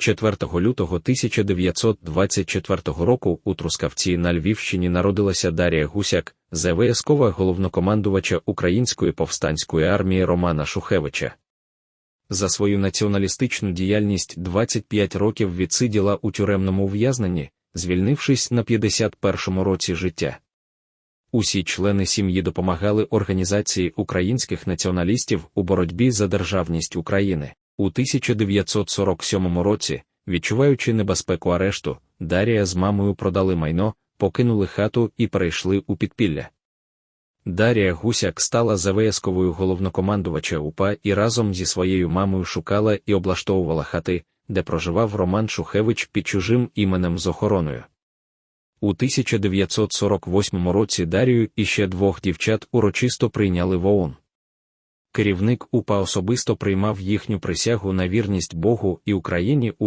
4 лютого 1924 року у Трускавці на Львівщині народилася Дарія Гусяк, ЗВСкова головнокомандувача Української повстанської армії Романа Шухевича. За свою націоналістичну діяльність 25 років відсиділа у тюремному ув'язненні, звільнившись на 51-му році життя. Усі члени сім'ї допомагали організації українських націоналістів у боротьбі за державність України. У 1947 році, відчуваючи небезпеку арешту, Дарія з мамою продали майно, покинули хату і перейшли у підпілля. Дарія Гусяк стала завеязковою головнокомандувача УПА і разом зі своєю мамою шукала і облаштовувала хати, де проживав Роман Шухевич під чужим іменем з охороною. У 1948 році Дарію і ще двох дівчат урочисто прийняли в ООН. Керівник УПА особисто приймав їхню присягу на вірність Богу і Україні у